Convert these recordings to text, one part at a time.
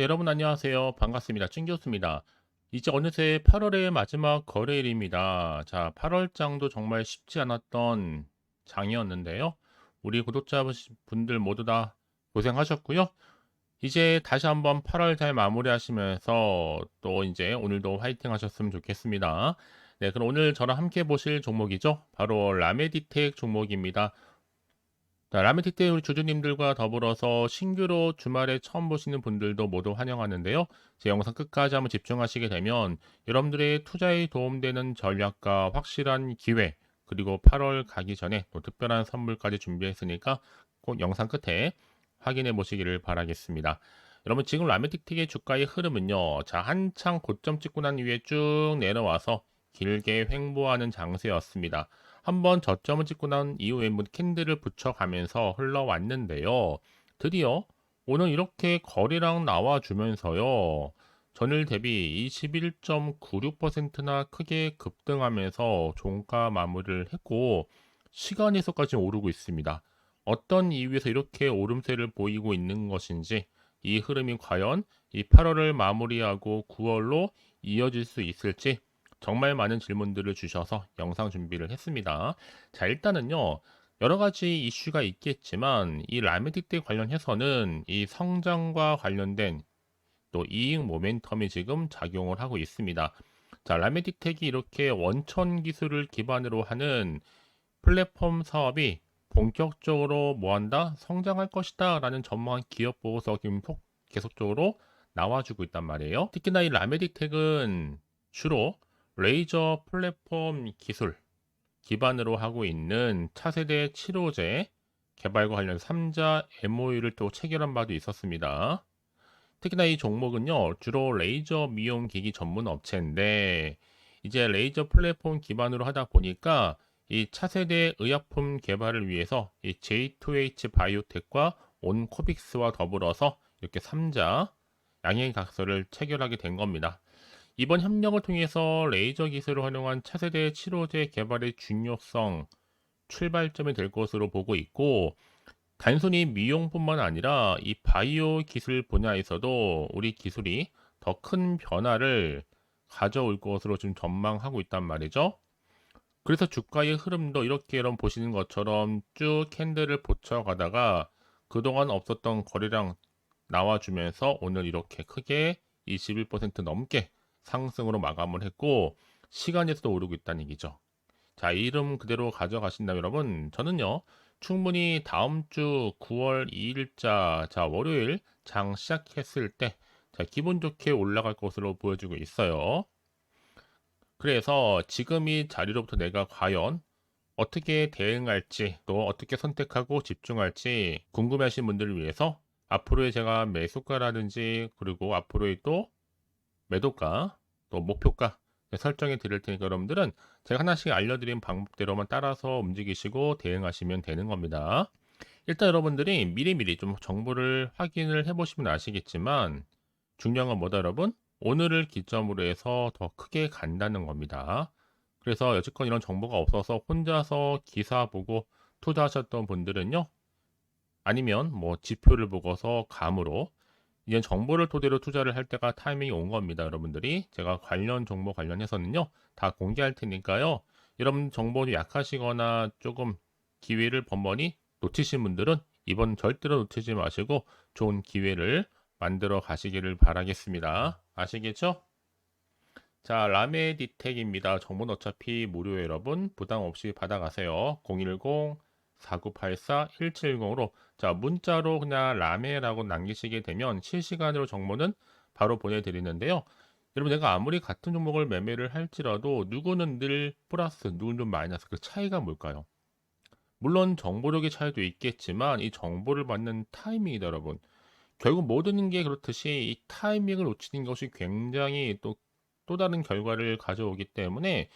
네, 여러분 안녕하세요. 반갑습니다. 찐 교수입니다. 이제 어느새 8월의 마지막 거래일입니다. 자, 8월장도 정말 쉽지 않았던 장이었는데요. 우리 구독자분들 모두 다 고생하셨고요. 이제 다시 한번 8월 잘 마무리하시면서 또 이제 오늘도 화이팅 하셨으면 좋겠습니다. 네, 그럼 오늘 저랑 함께 보실 종목이죠. 바로 라메디텍 종목입니다. 자, 라메틱대 우리 주주님들과 더불어서 신규로 주말에 처음 보시는 분들도 모두 환영하는데요. 제 영상 끝까지 한번 집중하시게 되면 여러분들의 투자에 도움되는 전략과 확실한 기회, 그리고 8월 가기 전에 또 특별한 선물까지 준비했으니까 꼭 영상 끝에 확인해 보시기를 바라겠습니다. 여러분 지금 라메틱틱의 주가의 흐름은요. 자, 한창 고점 찍고 난 이후에 쭉 내려와서 길게 횡보하는 장세였습니다. 한번 저점을 찍고 난 이후에 뭐 캔들을 붙여가면서 흘러왔는데요. 드디어 오늘 이렇게 거래량 나와주면서요. 전일 대비 21.96%나 크게 급등하면서 종가 마무리를 했고 시간 에서까지 오르고 있습니다. 어떤 이유에서 이렇게 오름세를 보이고 있는 것인지 이 흐름이 과연 이 8월을 마무리하고 9월로 이어질 수 있을지 정말 많은 질문들을 주셔서 영상 준비를 했습니다. 자, 일단은요. 여러 가지 이슈가 있겠지만 이 라메틱대 관련해서는 이 성장과 관련된 또 이익 모멘텀이 지금 작용을 하고 있습니다. 자, 라메틱텍이 이렇게 원천 기술을 기반으로 하는 플랫폼 사업이 본격적으로 뭐한다? 성장할 것이다 라는 전망한 기업 보고서 지금 계속적으로 나와주고 있단 말이에요. 특히나 이 라메딕텍은 주로 레이저 플랫폼 기술 기반으로 하고 있는 차세대 치료제 개발과 관련 3자 MOU를 또 체결한 바도 있었습니다. 특히나 이 종목은요, 주로 레이저 미용 기기 전문 업체인데, 이제 레이저 플랫폼 기반으로 하다 보니까 이 차세대 의약품 개발을 위해서 이 J2H 바이오텍과 온코빅스와 더불어서 이렇게 3자 양해 각서를 체결하게 된 겁니다. 이번 협력을 통해서 레이저 기술을 활용한 차세대 치료제 개발의 중요성 출발점이 될 것으로 보고 있고 단순히 미용뿐만 아니라 이 바이오 기술 분야에서도 우리 기술이 더 큰 변화를 가져올 것으로 지금 전망하고 있단 말이죠. 그래서 주가의 흐름도 이렇게 여러분 보시는 것처럼 쭉 캔들을 보쳐가다가 그동안 없었던 거래량 나와주면서 오늘 이렇게 크게 21% 넘게 상승으로 마감을 했고 시간에서도 오르고 있다는 얘기죠. 자, 이름 그대로 가져가신다면 여러분, 저는요, 충분히 다음 주 9월 2일자, 자, 월요일 장 시작했을 때, 자, 기분 좋게 올라갈 것으로 보여주고 있어요. 그래서 지금 이 자리로부터 내가 과연 어떻게 대응할지, 또 어떻게 선택하고 집중할지 궁금해하신 분들을 위해서 앞으로의 제가 매수가라든지, 그리고 앞으로의 또 매도가, 또 목표가 설정해 드릴 테니까 여러분들은 제가 하나씩 알려드린 방법대로만 따라서 움직이시고 대응하시면 되는 겁니다. 일단 여러분들이 미리미리 좀 정보를 확인을 해보시면 아시겠지만 중요한 건 뭐다 여러분? 오늘을 기점으로 해서 더 크게 간다는 겁니다. 그래서 여지껏 이런 정보가 없어서 혼자서 기사 보고 투자하셨던 분들은요. 아니면 뭐 지표를 보고서 감으로 이제 정보를 토대로 투자를 할 때가 타이밍이 온 겁니다. 여러분들이 제가 관련 정보 관련해서는요 다 공개할 테니까요. 여러분 정보도 약하시거나 조금 기회를 번번이 놓치신 분들은 이번 절대로 놓치지 마시고 좋은 기회를 만들어 가시기를 바라겠습니다. 아시겠죠? 자, 라메디텍입니다. 정보는 어차피 무료예요, 여러분. 부담 없이 받아가세요. 010 4984-1710으로 자 문자로 그냥 라메라고 남기시게 되면 실시간으로 정보는 바로 보내드리는데요. 여러분 내가 아무리 같은 종목을 매매를 할지라도 누구는 늘 플러스, 누구는 마이너스 그 차이가 뭘까요? 물론 정보력의 차이도 있겠지만 이 정보를 받는 타이밍이다 여러분. 결국 모든 게 그렇듯이 이 타이밍을 놓치는 것이 굉장히 또, 또 다른 결과를 가져오기 때문에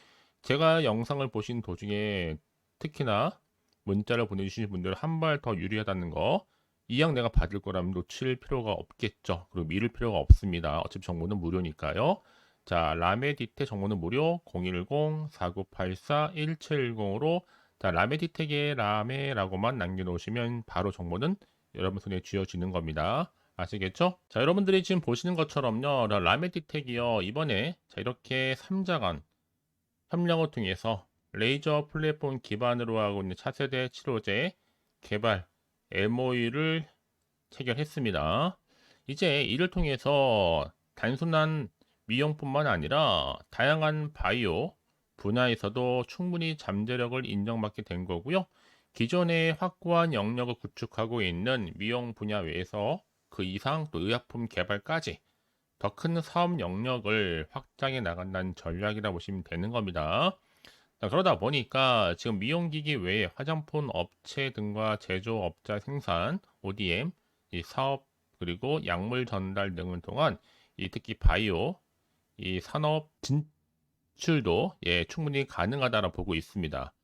제가 영상을 보신 도중에 특히나 문자를 보내주신 분들 한발 더 유리하다는 거 이왕 내가 받을 거라면 놓칠 필요가 없겠죠. 그리고 미룰 필요가 없습니다. 어차피 정보는 무료니까요. 자, 라메디테 정보는 무료 010-4984-1710으로 자, 라메디텍의 라메라고만 남겨놓으시면 바로 정보는 여러분 손에 쥐어지는 겁니다. 아시겠죠? 자, 여러분들이 지금 보시는 것처럼요. 라메디텍이요. 이번에 자, 이렇게 3자 간 협력을 통해서 레이저 플랫폼 기반으로 하고 있는 차세대 치료제 개발 MOU를 체결했습니다. 이제 이를 통해서 단순한 미용뿐만 아니라 다양한 바이오 분야에서도 충분히 잠재력을 인정받게 된 거고요. 기존의 확고한 영역을 구축하고 있는 미용 분야 외에서 그 이상 또 의약품 개발까지 더 큰 사업 영역을 확장해 나간다는 전략이라 보시면 되는 겁니다. 자, 그러다 보니까 지금 미용기기 외에 화장품 업체 등과 제조업자 생산, ODM, 이 사업 그리고 약물 전달 등을 통한 이 특히 바이오 이 산업 진출도 예, 충분히 가능하다라 보고 있습니다.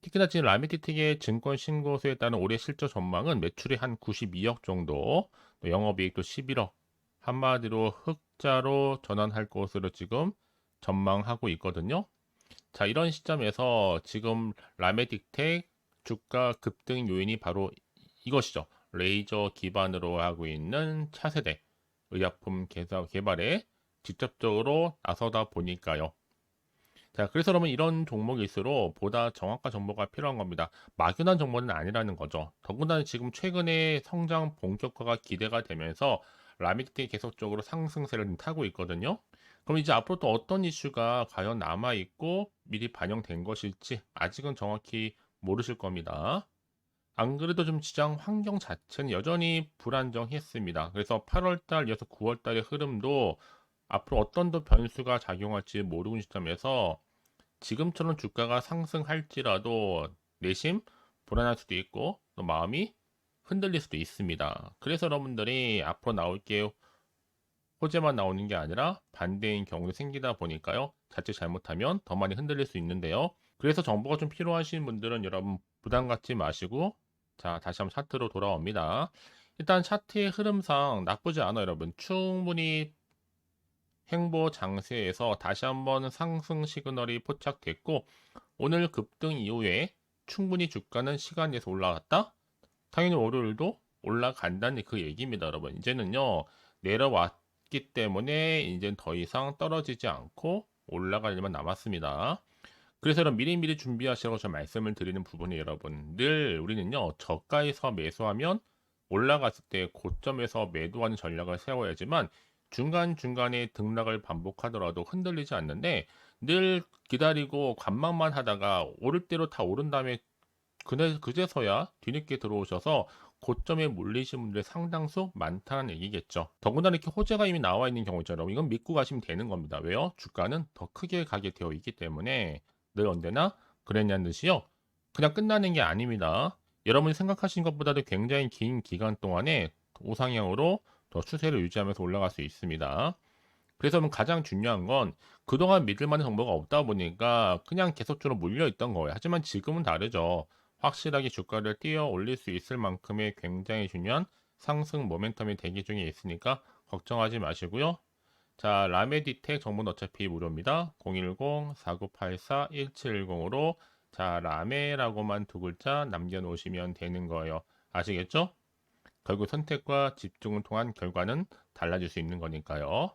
특히나 지금 라미티틱의 증권 신고서에 따른 올해 실적 전망은 매출이 한 92억 정도, 또 영업이익도 11억, 한마디로 흑자로 전환할 것으로 지금 전망하고 있거든요. 자, 이런 시점에서 지금 라메딕텍 주가 급등 요인이 바로 이것이죠. 레이저 기반으로 하고 있는 차세대 의약품 개발에 직접적으로 나서다 보니까요. 자, 그래서 여러분 이런 종목일수록 보다 정확한 정보가 필요한 겁니다. 막연한 정보는 아니라는 거죠. 더군다나 지금 최근에 성장 본격화가 기대가 되면서 라믹텍이 계속적으로 상승세를 좀 타고 있거든요. 그럼 이제 앞으로 또 어떤 이슈가 과연 남아 있고 미리 반영된 것일지 아직은 정확히 모르실 겁니다. 안 그래도 좀 시장 환경 자체는 여전히 불안정했습니다. 그래서 8월달 이어서 9월달의 흐름도 앞으로 어떤 더 변수가 작용할지 모르는 시점에서 지금처럼 주가가 상승할지라도 내심 불안할 수도 있고 또 마음이 흔들릴 수도 있습니다. 그래서 여러분들이 앞으로 나올 게 호재만 나오는 게 아니라 반대인 경우도 생기다 보니까요. 자칫 잘못하면 더 많이 흔들릴 수 있는데요. 그래서 정보가 좀 필요하신 분들은 여러분 부담 갖지 마시고 자 다시 한번 차트로 돌아옵니다. 일단 차트의 흐름상 나쁘지 않아요, 여러분. 충분히 행보 장세에서 다시 한번 상승 시그널이 포착됐고 오늘 급등 이후에 충분히 주가는 시간 내에서 올라갔다. 당연히 월요일도 올라간다는 그 얘기입니다, 여러분. 이제는요 내려왔 기 때문에 이제 더 이상 떨어지지 않고 올라갈 일만 남았습니다. 그래서 여러분 미리미리 준비하시라고 제가 말씀을 드리는 부분이 여러분 늘 우리는요 저가에서 매수하면 올라갔을 때 고점에서 매도하는 전략을 세워야지만 중간중간에 등락을 반복하더라도 흔들리지 않는데 늘 기다리고 관망만 하다가 오를 대로 다 오른 다음에 그제서야 뒤늦게 들어오셔서 고점에 몰리신 분들이 상당수 많다는 얘기겠죠. 더군다나 이렇게 호재가 이미 나와 있는 경우처럼 이건 믿고 가시면 되는 겁니다. 왜요? 주가는 더 크게 가게 되어 있기 때문에 늘 언제나 그랬냐는 듯이요. 그냥 끝나는 게 아닙니다. 여러분이 생각하신 것보다도 굉장히 긴 기간 동안에 우상향으로 더 추세를 유지하면서 올라갈 수 있습니다. 그래서 가장 중요한 건 그동안 믿을 만한 정보가 없다 보니까 그냥 계속적으로 몰려 있던 거예요. 하지만 지금은 다르죠. 확실하게 주가를 띄어 올릴 수 있을 만큼의 굉장히 중요한 상승 모멘텀이 대기 중에 있으니까 걱정하지 마시고요. 자, 라메디텍 정보는 어차피 무료입니다. 010-4984-1710으로 자, 라메라고만 두 글자 남겨놓으시면 되는 거예요. 아시겠죠? 결국 선택과 집중을 통한 결과는 달라질 수 있는 거니까요.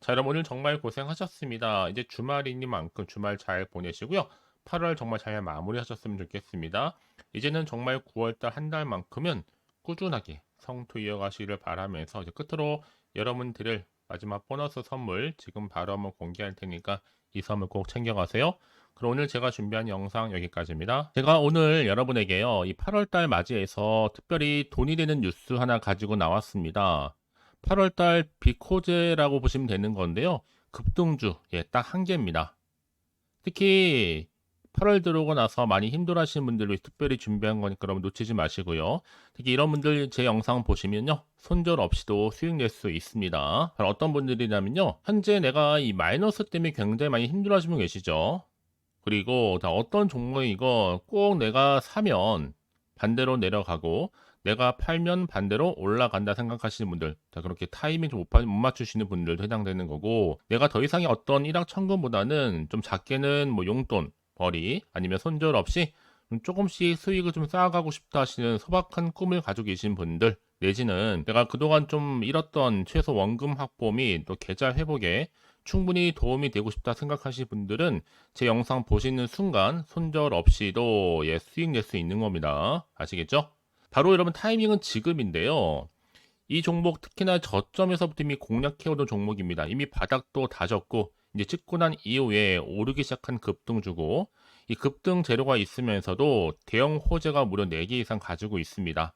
자, 여러분 오늘 정말 고생하셨습니다. 이제 주말이니만큼 주말 잘 보내시고요. 8월 정말 잘 마무리하셨으면 좋겠습니다. 이제는 정말 9월달 한 달만큼은 꾸준하게 성투 이어가시기를 바라면서 이제 끝으로 여러분 드릴 마지막 보너스 선물 지금 바로 한번 공개할 테니까 이 선물 꼭 챙겨가세요. 그럼 오늘 제가 준비한 영상 여기까지입니다. 제가 오늘 여러분에게요, 이 8월달 맞이해서 특별히 돈이 되는 뉴스 하나 가지고 나왔습니다. 8월달 비코제라고 보시면 되는 건데요. 급등주, 예, 딱 한 개입니다. 특히 8월 들어오고 나서 많이 힘들어 하시는 분들을 위해 특별히 준비한 거니까 여러분 놓치지 마시고요. 특히 이런 분들 제 영상 보시면요. 손절 없이도 수익 낼 수 있습니다. 어떤 분들이냐면요. 현재 내가 이 마이너스 때문에 굉장히 많이 힘들어 하시는 분 계시죠. 그리고 다 어떤 종목이 이거 꼭 내가 사면 반대로 내려가고 내가 팔면 반대로 올라간다 생각하시는 분들 자 그렇게 타이밍 좀 못 맞추시는 분들도 해당되는 거고 내가 더 이상의 어떤 일확천금보다는 좀 작게는 뭐 용돈 벌이 아니면 손절 없이 좀 조금씩 수익을 좀 쌓아가고 싶다 하시는 소박한 꿈을 가지고 계신 분들 내지는 내가 그동안 좀 잃었던 최소 원금 확보 및 또 계좌 회복에 충분히 도움이 되고 싶다 생각하시는 분들은 제 영상 보시는 순간 손절 없이도 예, 수익 낼 수 있는 겁니다. 아시겠죠? 바로 여러분 타이밍은 지금인데요. 이 종목 특히나 저점에서부터 이미 공략해오던 종목입니다. 이미 바닥도 다졌고 이제 찍고 난 이후에 오르기 시작한 급등주고 이 급등 재료가 있으면서도 대형 호재가 무려 4개 이상 가지고 있습니다.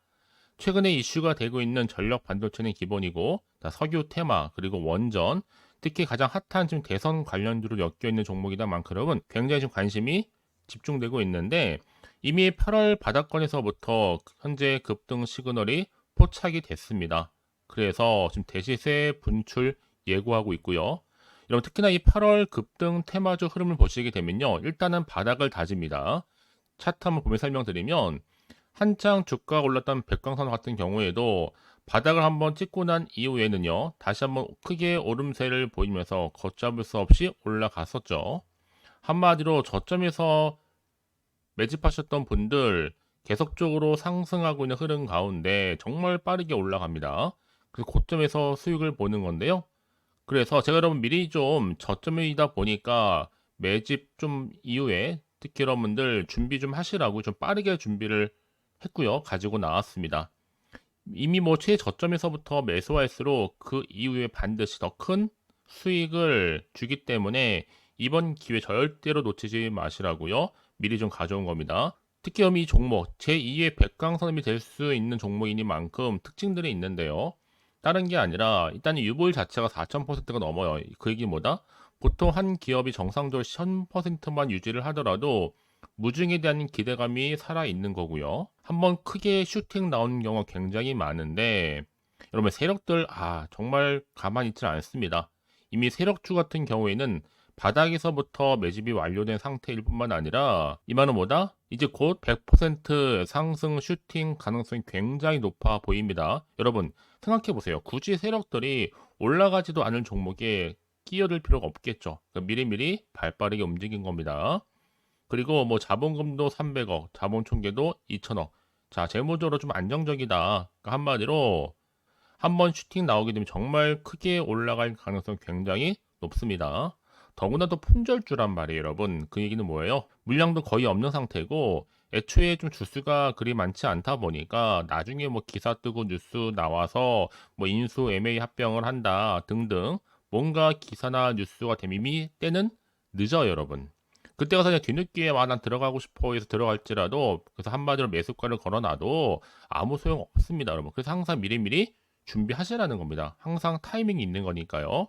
최근에 이슈가 되고 있는 전력 반도체는 기본이고 석유 테마 그리고 원전 특히 가장 핫한 지금 대선 관련주로 엮여 있는 종목이다 만큼 굉장히 좀 관심이 집중되고 있는데 이미 8월 바닥권에서부터 현재 급등 시그널이 포착이 됐습니다. 그래서 지금 대시세 분출 예고하고 있고요. 여러분 특히나 이 8월 급등 테마주 흐름을 보시게 되면요. 일단은 바닥을 다집니다. 차트 한번 보면 설명드리면 한창 주가가 올랐던 백광선 같은 경우에도 바닥을 한번 찍고 난 이후에는요. 다시 한번 크게 오름세를 보이면서 걷잡을 수 없이 올라갔었죠. 한마디로 저점에서 매집하셨던 분들 계속적으로 상승하고 있는 흐름 가운데 정말 빠르게 올라갑니다. 그래서 고점에서 수익을 보는 건데요. 그래서 제가 여러분 미리 좀 저점이다 보니까 매집 좀 이후에 특히 여러분들 준비 좀 하시라고 좀 빠르게 준비를 했고요. 가지고 나왔습니다. 이미 뭐 최저점에서부터 매수할수록 그 이후에 반드시 더 큰 수익을 주기 때문에 이번 기회 절대로 놓치지 마시라고요. 미리 좀 가져온 겁니다. 특히 이 종목 제2의 백강선임이 될 수 있는 종목이니만큼 특징들이 있는데요. 다른 게 아니라 일단 유보율 자체가 4,000%가 넘어요. 그 얘기 뭐다? 보통 한 기업이 정상적으로 1000%만 유지를 하더라도 무중에 대한 기대감이 살아 있는 거고요. 한번 크게 슈팅 나오는 경우가 굉장히 많은데 여러분 세력들 아 정말 가만히 있지 않습니다. 이미 세력주 같은 경우에는 바닥에서부터 매집이 완료된 상태일 뿐만 아니라 이만은 뭐다? 이제 곧 100% 상승 슈팅 가능성이 굉장히 높아 보입니다. 여러분 생각해 보세요. 굳이 세력들이 올라가지도 않을 종목에 끼어들 필요가 없겠죠. 그러니까 미리미리 발빠르게 움직인 겁니다. 그리고 뭐 자본금도 300억, 자본 총계도 2천억. 자, 재무적으로 좀 안정적이다. 그러니까 한마디로 한번 슈팅 나오게 되면 정말 크게 올라갈 가능성이 굉장히 높습니다. 더구나 도 품절주란 말이에요, 여러분. 그 얘기는 뭐예요? 물량도 거의 없는 상태고 애초에 좀 주수가 그리 많지 않다 보니까 나중에 뭐 기사 뜨고 뉴스 나와서 뭐 인수 MA 합병을 한다 등등 뭔가 기사나 뉴스가 되면 이미 때는 늦어요, 여러분. 그때 가서 그냥 뒤늦게 와, 난 들어가고 싶어 해서 들어갈지라도 그래서 한마디로 매수가를 걸어놔도 아무 소용 없습니다, 여러분. 그래서 항상 미리미리 준비하시라는 겁니다. 항상 타이밍이 있는 거니까요.